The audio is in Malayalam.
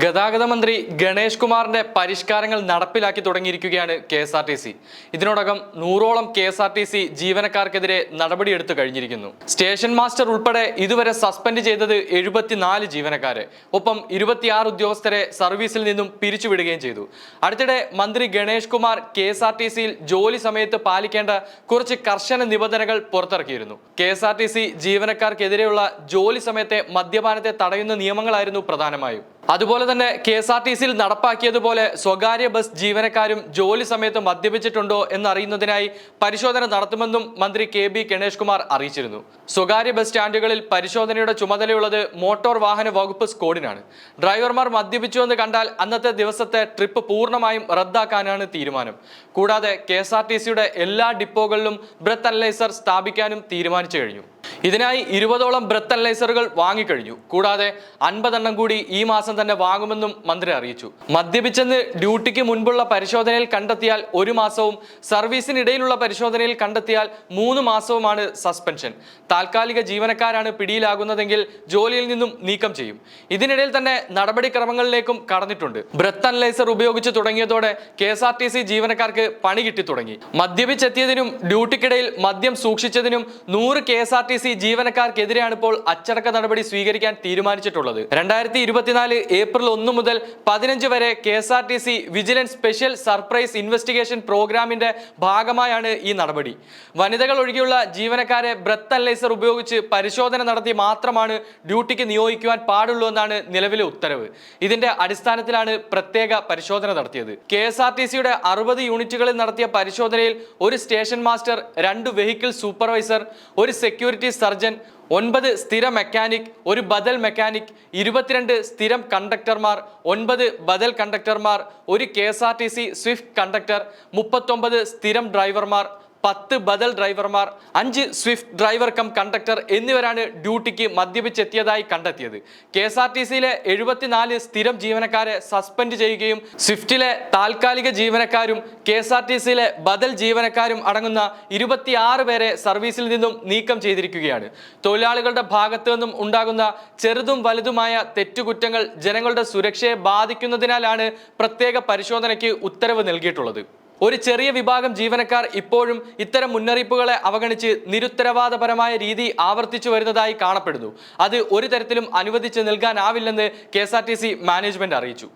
ഗതാഗത മന്ത്രി ഗണേഷ് കുമാറിന്റെ പരിഷ്കാരങ്ങൾ നടപ്പിലാക്കി തുടങ്ങിയിരിക്കുകയാണ് K S R T C. ഇതിനോടകം നൂറോളം K S R T C ജീവനക്കാർക്കെതിരെ നടപടിയെടുത്തു കഴിഞ്ഞിരിക്കുന്നു. സ്റ്റേഷൻ മാസ്റ്റർ ഉൾപ്പെടെ ഇതുവരെ സസ്പെൻഡ് ചെയ്തത് എഴുപത്തിനാല് ജീവനക്കാരെ. ഒപ്പം ഇരുപത്തിയാറ് ഉദ്യോഗസ്ഥരെ സർവീസിൽ നിന്നും പിരിച്ചുവിടുകയും ചെയ്തു. അടുത്തിടെ മന്ത്രി Ganesh Kumar K S R T സിയിൽ ജോലി സമയത്ത് പാലിക്കേണ്ട കുറച്ച് കർശന നിബന്ധനകൾ പുറത്തിറക്കിയിരുന്നു. K S R T C ജീവനക്കാർക്കെതിരെയുള്ള ജോലി സമയത്തെ മദ്യപാനത്തെ തടയുന്ന നിയമങ്ങളായിരുന്നു പ്രധാനമായും. അതുപോലെ തന്നെ കെ എസ് ആർ ടി സിയിൽ നടപ്പാക്കിയതുപോലെ സ്വകാര്യ ബസ് ജീവനക്കാരും ജോലി സമയത്ത് മദ്യപിച്ചിട്ടുണ്ടോ എന്നറിയുന്നതിനായി പരിശോധന നടത്തുമെന്നും മന്ത്രി കെ ബി ഗണേഷ് കുമാർ അറിയിച്ചിരുന്നു. സ്വകാര്യ ബസ് സ്റ്റാൻഡുകളിൽ പരിശോധനയുടെ ചുമതലയുള്ളത് മോട്ടോർ വാഹന വകുപ്പ് സ്കോഡിനാണ്. ഡ്രൈവർമാർ മദ്യപിച്ചു എന്ന് കണ്ടാൽ അന്നത്തെ ദിവസത്തെ ട്രിപ്പ് പൂർണമായും റദ്ദാക്കാനാണ് തീരുമാനം. കൂടാതെ കെ എല്ലാ ഡിപ്പോകളിലും ബ്രത്ത് അനലൈസർ സ്ഥാപിക്കാനും തീരുമാനിച്ചു കഴിഞ്ഞു. ഇതിനായി ഇരുപതോളം ബ്രത്ത് അനലൈസറുകൾ വാങ്ങിക്കഴിഞ്ഞു. കൂടാതെ അൻപതെണ്ണം കൂടി ഈ മാസം തന്നെ വാങ്ങുമെന്നും മന്ത്രി അറിയിച്ചു. മദ്യപിച്ചെന്ന് ഡ്യൂട്ടിക്ക് മുൻപുള്ള പരിശോധനയിൽ കണ്ടെത്തിയാൽ ഒരു മാസവും സർവീസിനിടയിലുള്ള പരിശോധനയിൽ കണ്ടെത്തിയാൽ മൂന്ന് മാസവുമാണ് സസ്പെൻഷൻ. താൽക്കാലിക ജീവനക്കാരാണ് പിടിയിലാകുന്നതെങ്കിൽ ജോലിയിൽ നിന്നും നീക്കം ചെയ്യും. ഇതിനിടയിൽ തന്നെ നടപടിക്രമങ്ങളിലേക്കും കടന്നിട്ടുണ്ട്. ബ്രത്ത് അനലൈസർ ഉപയോഗിച്ച് തുടങ്ങിയതോടെ K S R T C ജീവനക്കാർക്ക് പണി കിട്ടി തുടങ്ങി മദ്യപിച്ചെത്തിയതിനും ഡ്യൂട്ടിക്കിടയിൽ മദ്യം സൂക്ഷിച്ചതിനും നൂറ് K S R T C ജീവനക്കാർക്കെതിരെയാണ് ഇപ്പോൾ അച്ചടക്ക നടപടി സ്വീകരിക്കാൻ തീരുമാനിച്ചിട്ടുള്ളത്. രണ്ടായിരത്തി ഇരുപത്തിനാല് ഏപ്രിൽ ഒന്ന് മുതൽ പതിനഞ്ച് വരെ K S R T C vigilance special surprise investigation പ്രോഗ്രാമിന്റെ ഭാഗമായാണ് ഈ നടപടി. വനിതകൾ ഒഴികെയുള്ള ജീവനക്കാരെ ബ്രത്ത് അനലൈസർ ഉപയോഗിച്ച് പരിശോധന നടത്തി മാത്രമാണ് ഡ്യൂട്ടിക്ക് നിയോഗിക്കുവാൻ പാടുള്ളൂ എന്നാണ് നിലവിലെ ഉത്തരവ്. ഇതിന്റെ അടിസ്ഥാനത്തിലാണ് പ്രത്യേക പരിശോധന നടത്തിയത്. കെ എസ് ആർ ടി സിയുടെ അറുപത് യൂണിറ്റുകളിൽ നടത്തിയ പരിശോധനയിൽ ഒരു സ്റ്റേഷൻ മാസ്റ്റർ രണ്ട് വെഹിക്കിൾ സൂപ്പർവൈസർ ഒരു സെക്യൂരിറ്റി സർജൻ ഒൻപത് സ്ഥിര മെക്കാനിക് ഒരു ബദൽ മെക്കാനിക് ഇരുപത്തിരണ്ട് സ്ഥിരം കണ്ടക്ടർമാർ ഒൻപത് ബദൽ കണ്ടക്ടർമാർ ഒരു K S R T C Swift conductor മുപ്പത്തൊമ്പത് സ്ഥിരം ഡ്രൈവർമാർ പത്ത് ബദൽ ഡ്രൈവർമാർ അഞ്ച് സ്വിഫ്റ്റ് ഡ്രൈവർ കം കണ്ടക്ടർ എന്നിവരാണ് ഡ്യൂട്ടിക്ക് മദ്യപിച്ചെത്തിയതായി കണ്ടെത്തിയത്. കെ എസ് ആർ ടി സിയിലെ എഴുപത്തിനാല് സ്ഥിരം ജീവനക്കാരെ സസ്പെൻഡ് ചെയ്യുകയും സ്വിഫ്റ്റിലെ താൽക്കാലിക ജീവനക്കാരും കെ എസ് ആർ ടി സിയിലെ ബദൽ ജീവനക്കാരും അടങ്ങുന്ന ഇരുപത്തിയാറ് പേരെ സർവീസിൽ നിന്നും നീക്കം ചെയ്തിരിക്കുകയാണ്. തൊഴിലാളികളുടെ ഭാഗത്തു നിന്നും ഉണ്ടാകുന്ന ചെറുതും വലുതുമായ തെറ്റുകുറ്റങ്ങൾ ജനങ്ങളുടെ സുരക്ഷയെ ബാധിക്കുന്നതിനാലാണ് പ്രത്യേക പരിശോധനയ്ക്ക് ഉത്തരവ് നൽകിയിട്ടുള്ളത്. ഒരു ചെറിയ വിഭാഗം ജീവനക്കാർ ഇപ്പോഴും ഇത്തരം മുന്നറിയിപ്പുകളെ അവഗണിച്ച് നിരുത്തരവാദപരമായ രീതി ആവർത്തിച്ചു വരുന്നതായി കാണപ്പെടുന്നു. അത് ഒരു തരത്തിലും അനുവദിച്ച് നൽകാനാവില്ലെന്ന് കെ മാനേജ്മെന്റ് അറിയിച്ചു.